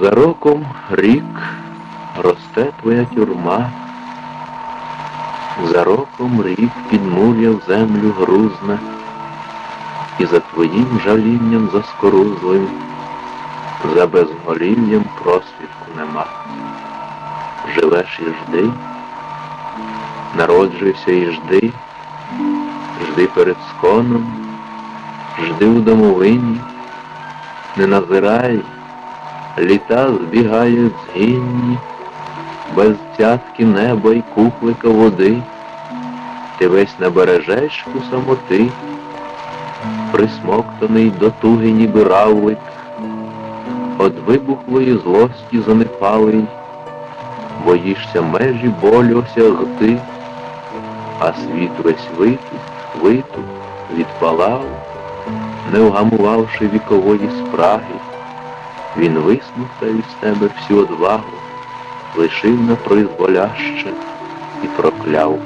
За роком рік росте твоя тюрма, за роком рік підмур'я в землю грузне, і за твоїм жалінням заскорузлим, за безголів'ям просвітку нема. Живеш і жди, народжуйся і жди, жди перед сконом, жди у домовині, не назирай, літа збігають згинні, без цятки неба й кухлика води, ти весь на бережечку самоти, присмоктаний до туги ніби равлик, От вибухлої злості занепалий, боїшся межі болю осягти, а світ весь витух, витух, відпалав, не вгамувавши вікової спраги, він виснув та із себе всю одвагу, лишив на призволяще і прокляв.